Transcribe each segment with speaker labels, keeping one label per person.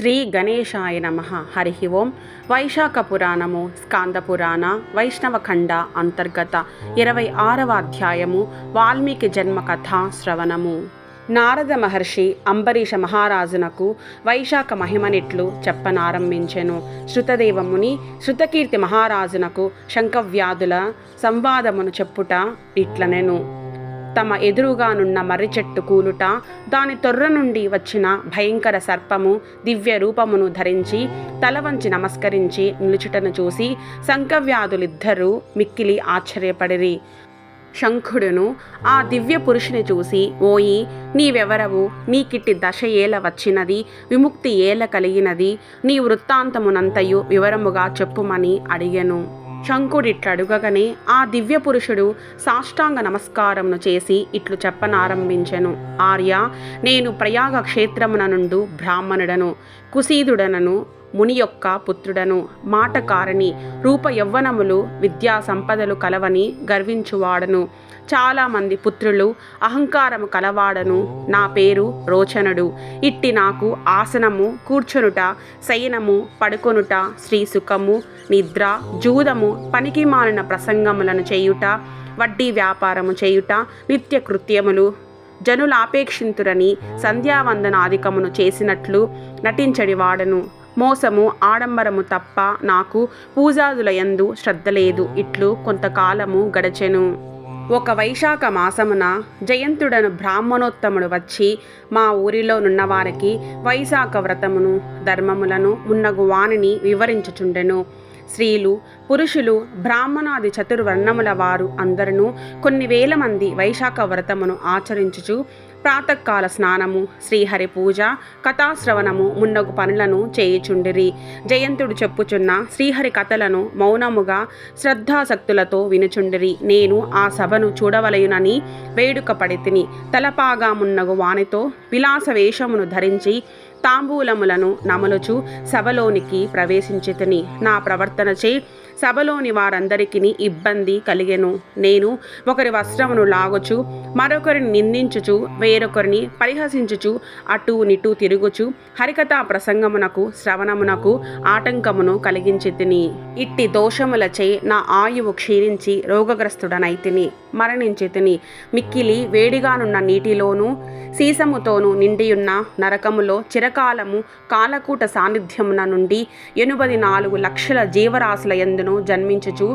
Speaker 1: శ్రీ గణేశాయ నమ. హరి ఓం. వైశాఖ పురాణము స్కాంద పురాణ వైష్ణవఖండ అంతర్గత ఇరవై ఆరవ అధ్యాయము వాల్మీకి జన్మ కథా శ్రవణము. నారద మహర్షి అంబరీష మహారాజునకు వైశాఖ మహిమనిట్లు చెప్పనారంభించెను. శృతదేవముని శృతకీర్తి మహారాజునకు శంఖవ్యాధుల సంవాదమును చెప్పుట ఇట్లనెను. తమ ఎదురుగానున్న మర్రి చెట్టు కూలుట దాని తొర్ర నుండి వచ్చిన భయంకర సర్పము దివ్య రూపమును ధరించి తల వంచి నమస్కరించి నిలుచుటను చూసి శంఖవ్యాధులిద్దరూ మిక్కిలి ఆశ్చర్యపడిరి. శంఖుడును ఆ దివ్య పురుషుని చూసి ఓయి నీవెవరవు? నీకిట్టి దశ ఏల వచ్చినది విముక్తి ఏల కలిగినది నీ వృత్తాంతమునంతయు వివరముగా చెప్పుమని అడిగెను. శంకుడిట్లడుగగానే ఆ దివ్య పురుషుడు సాష్టాంగ నమస్కారమును చేసి ఇట్లు చెప్పనారంభించెను. ఆర్య నేను ప్రయాగ క్షేత్రమున నుండు బ్రాహ్మణుడను కుసీదుడనను ముని యొక్క పుత్రుడను మాటకారిణి రూప యవ్వనములు విద్యా సంపదలు కలవని గర్వించువాడను. చాలామంది పుత్రులు అహంకారము కలవాడను నా పేరు రోచనుడు. ఇట్టి నాకు ఆసనము కూర్చొనుట శయనము పడుకొనుట శ్రీ సుఖము నిద్ర జూదము పనికి మారిన ప్రసంగములను చేయుట వడ్డీ వ్యాపారము చేయుట నిత్య కృత్యములు జనులాపేక్షింతురని సంధ్యావందనాధికమును చేసినట్లు నటించడి వాడను. మోసము ఆడంబరము తప్ప నాకు పూజాదులయందు శ్రద్ధ లేదు. ఇట్లు కొంతకాలము గడచెను. ఒక వైశాఖ మాసమున జయంతుడను బ్రాహ్మణోత్తముడు వచ్చి మా ఊరిలో నున్నవారికి వైశాఖ వ్రతమును ధర్మములను ఉన్నగు వాణిని వివరించుచుండెను. స్త్రీలు పురుషులు బ్రాహ్మణాది చతుర్వర్ణముల వారు అందరూ కొన్ని వేల మంది వైశాఖ వ్రతమును ఆచరించుచు ప్రాతకాల స్నానము శ్రీహరి పూజ కథాశ్రవణము మున్నగు పనులను చేయుచుండిరి. జయంతుడు చెప్పుచున్న శ్రీహరి కథలను మౌనముగా శ్రద్ధాశక్తులతో వినుచుండిరి. నేను ఆ సభను చూడవలయునని వేడుక పడితిని తలపాగా మున్నగు వానితో విలాస వేషమును ధరించి తాంబూలములను నమలుచు సభలోనికి ప్రవేశించితిని. నా ప్రవర్తనచే సభలోని వారందరికీ ఇబ్బంది కలిగెను. నేను ఒకరి వస్త్రమును లాగుచు మరొకరిని నిందించుచు వేరొకరిని పరిహసించుచు అటు నిటు తిరుగుచు హరికథా ప్రసంగమునకు శ్రవణమునకు ఆటంకమును కలిగించి తిని ఇట్టి దోషములచే నా ఆయువు క్షీణించి రోగగ్రస్తుడనైతిని. మరణించి తిని మిక్కిలి వేడిగానున్న నీటిలోనూ సీసముతోనూ నిండియున్న నరకములో చిరక చిరకాలము కాలకూట సాన్నిధ్యమున నుండి ఎనుబది నాలుగు లక్షల జీవరాశుల ఎందును జన్మించుచు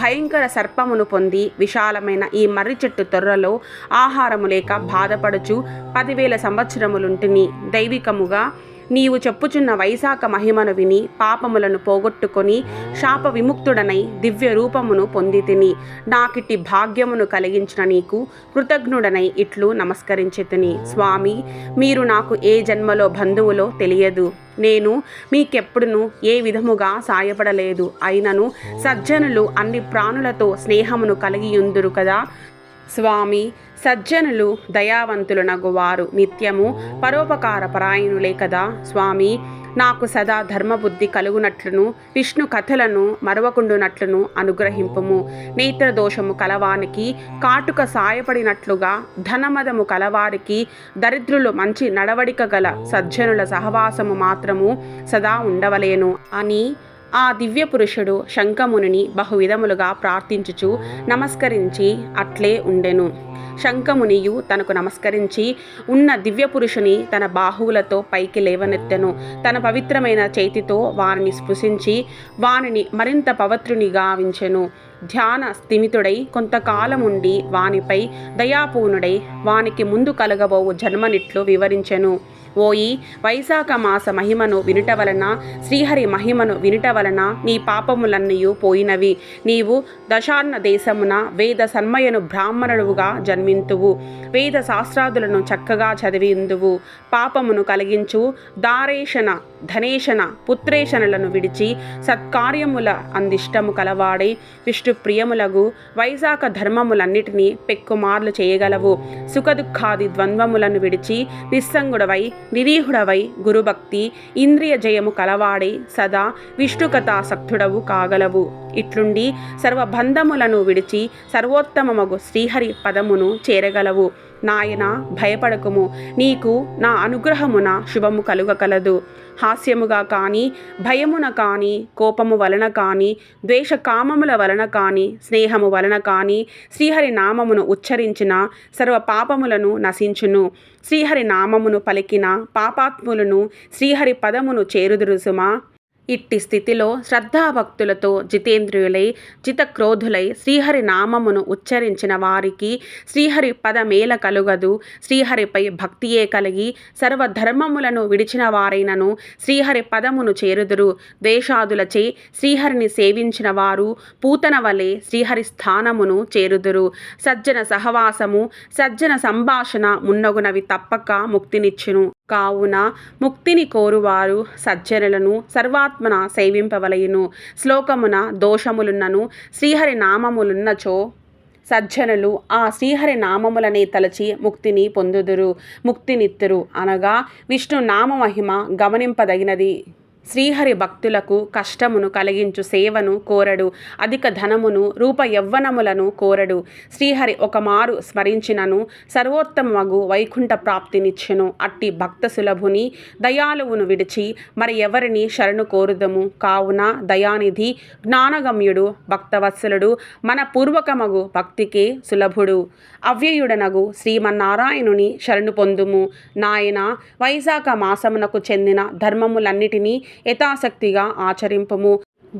Speaker 1: భయంకర సర్పమును పొంది విశాలమైన ఈ మర్రి చెట్టు తొర్రలో ఆహారము లేక బాధపడుచు పదివేల సంవత్సరములుంటిని దైవికముగా నీవు చెప్పుచున్న వైశాఖ మహిమను విని పాపములను పోగొట్టుకొని శాప విముక్తుడనై దివ్య రూపమును పొంది తిని నాకిటి భాగ్యమును కలిగించిన నీకు కృతజ్ఞుడనై ఇట్లు నమస్కరించి తిని స్వామి మీరు నాకు ఏ జన్మలో బంధువులో తెలియదు. నేను మీకెప్పుడును ఏ విధముగా సాయపడలేదు. అయినను సజ్జనులు అన్ని ప్రాణులతో స్నేహమును కలిగి ఉందురు కదా. స్వామి సజ్జనులు దయావంతులనగు వారు నిత్యము పరోపకార పరాయణులే కదా స్వామి. నాకు సదా ధర్మబుద్ధి కలుగునట్లును విష్ణు కథలను మరవకుండునట్లును అనుగ్రహింపుము. నేత్రదోషము కలవానికి కాటుక సాయపడినట్లుగా ధనమదము కలవారికి దరిద్రులు మంచి నడవడిక గల సజ్జనుల సహవాసము మాత్రము సదా ఉండవలేను. అని ఆ దివ్య పురుషుడు శంఖమునిని బహువిధములుగా ప్రార్థించుచు నమస్కరించి అట్లే ఉండెను. శంఖమునియు తనకు నమస్కరించి ఉన్న దివ్య పురుషుని తన బాహువులతో పైకి లేవనెత్తెను. తన పవిత్రమైన చేతితో వారిని స్పృశించి వానిని మరింత పవిత్రుని గావించెను ధ్యాన స్థిమితుడై కొంతకాలముండి వానిపై దయాపూనుడై వానికి ముందు కలగబోవు జన్మనిట్లు వివరించెను. ఓయి వైశాఖ మాస మహిమను వినుట వలన శ్రీహరి మహిమను వినుట వలన నీ పాపములన్నయూ పోయినవి. నీవు దశాన్న దేశమున వేద సన్మయను బ్రాహ్మణుడుగా జన్మింతువు. వేద శాస్త్రాదులను చక్కగా చదివిందువు. పాపమును కలిగించు. దారేషణ ధనేశన పుత్రేషణలను విడిచి సత్కార్యముల అందిష్టము కలవాడై విష్ణు ప్రియములగు వైశాఖ ధర్మములన్నిటినీ పెక్కుమార్లు చేయగలవు. సుఖదుఖాది ద్వంద్వములను విడిచి నిస్సంగుడవై నిరీహుడవై గురుభక్తి ఇంద్రియ జయము కలవాడై సదా విష్ణుకథాసక్తుడవు కాగలవు. ఇట్లుండి సర్వబంధములను విడిచి సర్వోత్తమమగు శ్రీహరి పదమును చేరగలవు. నాయన భయపడకుము. నీకు నా అనుగ్రహమున శుభము కలుగకలదు. హాస్యముగా కానీ భయమున కానీ కోపము వలన కానీ ద్వేష కామముల వలన కానీ స్నేహము వలన కానీ శ్రీహరి నామమును ఉచ్చరించిన సర్వ పాపములను నశించును. శ్రీహరి నామమును పలికిన పాపాత్ములను శ్రీహరి పదమును చేరుదురుసుమా? ఇట్టి స్థితిలో శ్రద్ధాభక్తులతో జితేంద్రియులై జితక్రోధులై శ్రీహరి నామమును ఉచ్చరించిన వారికి శ్రీహరి పదమేల కలుగదు. శ్రీహరిపై భక్తియే కలిగి సర్వధర్మములను విడిచిన వారైనను శ్రీహరి పదమును చేరుదురు. దేశాదులచే శ్రీహరిని సేవించిన వారు పూతన వలె శ్రీహరి స్థానమును చేరుదురు. సజ్జన సహవాసము సజ్జన సంభాషణ మున్నగునవి తప్పక ముక్తినిచ్చును. కావున ముక్తిని కోరువారు సజ్జనులను సర్వాత్మన సేవింపవలయును. శ్లోకమున దోషములున్నను శ్రీహరి నామములున్నచో సజ్జనులు ఆ శ్రీహరి నామములనే తలచి ముక్తిని పొందుదురు ముక్తినిత్తురు అనగా విష్ణు నామమహిమ గమనింపదగినది. శ్రీహరి భక్తులకు కష్టమును కలిగించు సేవను కోరడు. అధిక ధనమును రూప యవ్వనములను కోరడు. శ్రీహరి ఒక మారు స్మరించినను సర్వోత్తమగు వైకుంఠ ప్రాప్తినిచ్చెను. అట్టి భక్త సులభుని దయాలువును విడిచి మరి ఎవరిని శరణు కోరుదము? కావున దయానిధి జ్ఞానగమ్యుడు భక్తవత్సలుడు మన పూర్వకమగు భక్తికే సులభుడు. అవ్యయుడనగు శ్రీమన్నారాయణుని శరణు పొందుము. నాయన వైశాఖ మాసమునకు చెందిన ధర్మములన్నిటినీ యథాశక్తిగా ఆచరింపుము.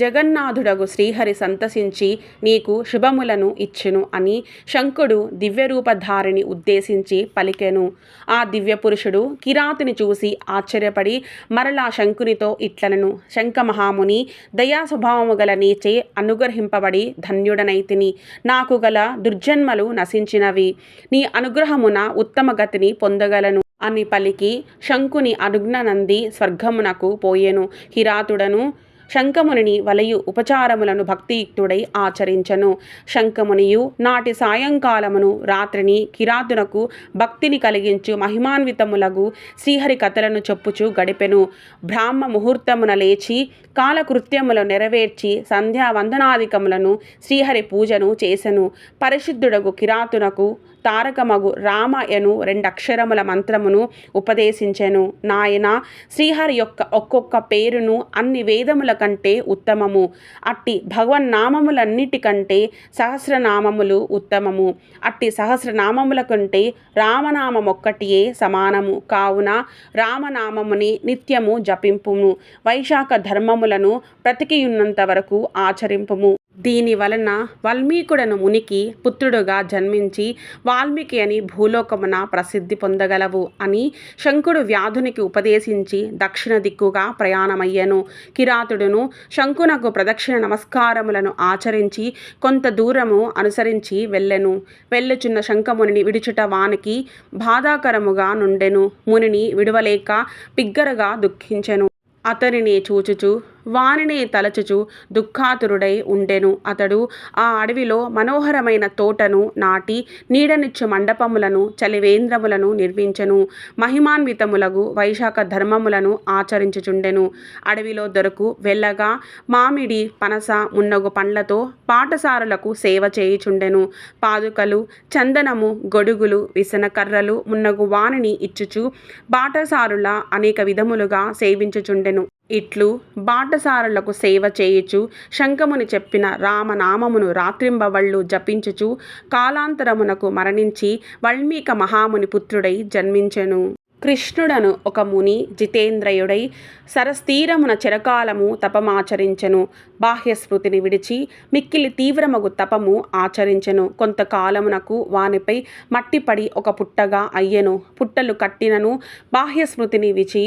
Speaker 1: జగన్నాథుడగు శ్రీహరి సంతసించి నీకు శుభములను ఇచ్చును అని శంకుడు దివ్యరూపధారిని ఉద్దేశించి పలికెను. ఆ దివ్య పురుషుడు కిరాతిని చూసి ఆశ్చర్యపడి మరలా శంకునితో ఇట్లనను. శంఖమహాముని దయా స్వభావము గల నీచే అనుగ్రహింపబడి ధన్యుడనైతిని నాకు గల దుర్జన్మలు నశించినవి. నీ అనుగ్రహమున ఉత్తమ గతిని పొందగలను. అని పలికి శంకుని అనుజ్ఞనంది స్వర్గమునకు పోయెను. కిరాతుడను శంఖమునిని వలయు ఉపచారములను భక్తియుక్తుడై ఆచరించను. శంఖమునియు నాటి సాయంకాలమును రాత్రిని కిరాతునకు భక్తిని కలిగించు మహిమాన్వితములగు శ్రీహరి కథలను చెప్పుచు గడిపెను. బ్రాహ్మ ముహూర్తమున లేచి కాలకృత్యములు నెరవేర్చి సంధ్యావందనాధికములను శ్రీహరి పూజను చేసెను. పరిశుద్ధుడగు కిరాతునకు తారకమగు రామయను రెండక్షరముల మంత్రమును ఉపదేశించెను. నాయన శ్రీహరి యొక్క ఒక్కొక్క పేరును అన్ని వేదముల కంటే ఉత్తమము. అట్టి భగవన్నామములన్నిటికంటే సహస్రనామములు ఉత్తమము. అట్టి సహస్రనామముల కంటే రామనామమొక్కటియే సమానము. కావున రామనామముని నిత్యము జపింపుము. వైశాఖ ధర్మములను బ్రతికియున్నంత వరకు ఆచరింపుము. దీని వలన వాల్మీకుడను మునికి పుత్రుడుగా జన్మించి వాల్మీకి అని భూలోకమున ప్రసిద్ధి పొందగలవు అని శంకుడు వ్యాధునికి ఉపదేశించి దక్షిణ దిక్కుగా ప్రయాణమయ్యను. కిరాతుడును శంకునకు ప్రదక్షిణ నమస్కారములను ఆచరించి కొంత దూరము అనుసరించి వెళ్ళెను. వెళ్ళుచున్న శంఖమునిని విడుచుట వానికి బాధాకరముగా నుండెను. మునిని విడువలేక బిగ్గరగా దుఃఖించెను. అతనిని చూచుచు వానిని తలచుచు దుఃఖాతురుడై ఉండెను. అతడు ఆ అడవిలో మనోహరమైన తోటను నాటి నీడనిచ్చు మండపములను చలివేంద్రములను నిర్మించెను. మహిమాన్వితములగు వైశాఖ ధర్మములను ఆచరించుచుండెను. అడవిలో దొరకు వెళ్ళగా మామిడి పనస మున్నగు పండ్లతో పాఠశాలలకు సేవ చేయుచుండెను. పాదుకలు చందనము గొడుగులు విసనకర్రలు మున్నగు వానిని ఇచ్చుచు బాటసారుల అనేక విధములుగా సేవించుచుండెను. ఇట్లు బాటసారులకు సేవ చేయుచు శంఖముని చెప్పిన రామనామమును రాత్రింబవళ్ళు జపించుచు కాలాంతరమునకు మరణించి వల్మీక మహాముని పుత్రుడై జన్మించెను. కృష్ణుడను ఒక ముని జితేంద్రయుడై సరస్తీరమున చిరకాలము తపమాచరించెను. బాహ్యస్మృతిని విడిచి మిక్కిలి తీవ్రమగు తపము ఆచరించెను. కొంతకాలమునకు వానిపై మట్టిపడి ఒక పుట్టగా అయ్యెను. పుట్టలు కట్టినను బాహ్యస్మృతిని విచి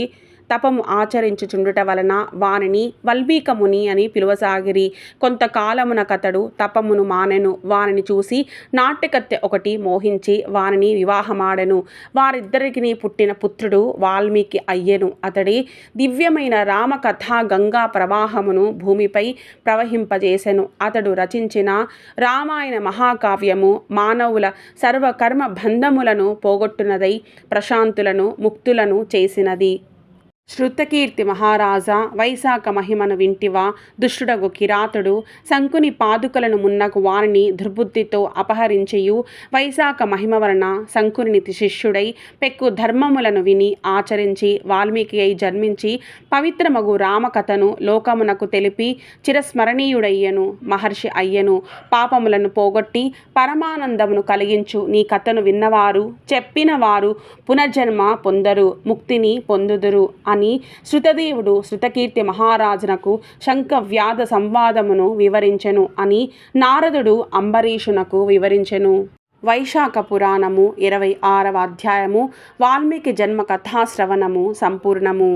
Speaker 1: తపము ఆచరించుచుండుట వలన వానిని వల్మీకముని అని పిలువసాగిరి. కొంతకాలమున కథడు తపమును మానెను. వానిని చూసి నాట్యకత్తె ఒకటి మోహించి వానిని వివాహమాడెను. వారిద్దరికి పుట్టిన పుత్రుడు వాల్మీకి అయ్యెను. అతడి దివ్యమైన రామకథా గంగా ప్రవాహమును భూమిపై ప్రవహింపజేసెను. అతడు రచించిన రామాయణ మహాకావ్యము మానవుల సర్వకర్మ బంధములను పోగొట్టునదై ప్రశాంతులను ముక్తులను చేసినది. శృతకీర్తి మహారాజా వైశాఖ మహిమను వింటివా దుష్టుడగు కిరాతుడు శంకుని పాదుకలను మున్నకు వారిని దుర్బుద్ధితో అపహరించియు వైశాఖ మహిమ వలన శంకుని శిష్యుడై పెక్కు ధర్మములను విని ఆచరించి వాల్మీకి అయి జన్మించి పవిత్రమగు రామకథను లోకమునకు తెలిపి చిరస్మరణీయుడయ్యను మహర్షి అయ్యను పాపములను పోగొట్టి పరమానందమును కలిగించు నీ కథను విన్నవారు చెప్పిన వారు పునర్జన్మ పొందరు ముక్తిని పొందుదురు అని శృతదేవుడు శృతకీర్తి మహారాజునకు శంఖ వ్యాధ సంవాదమును వివరించెను అని నారదుడు అంబరీషునకు వివరించెను. వైశాఖ పురాణము ఇరవై ఆరవ అధ్యాయము వాల్మీకి జన్మ కథాశ్రవణము సంపూర్ణము.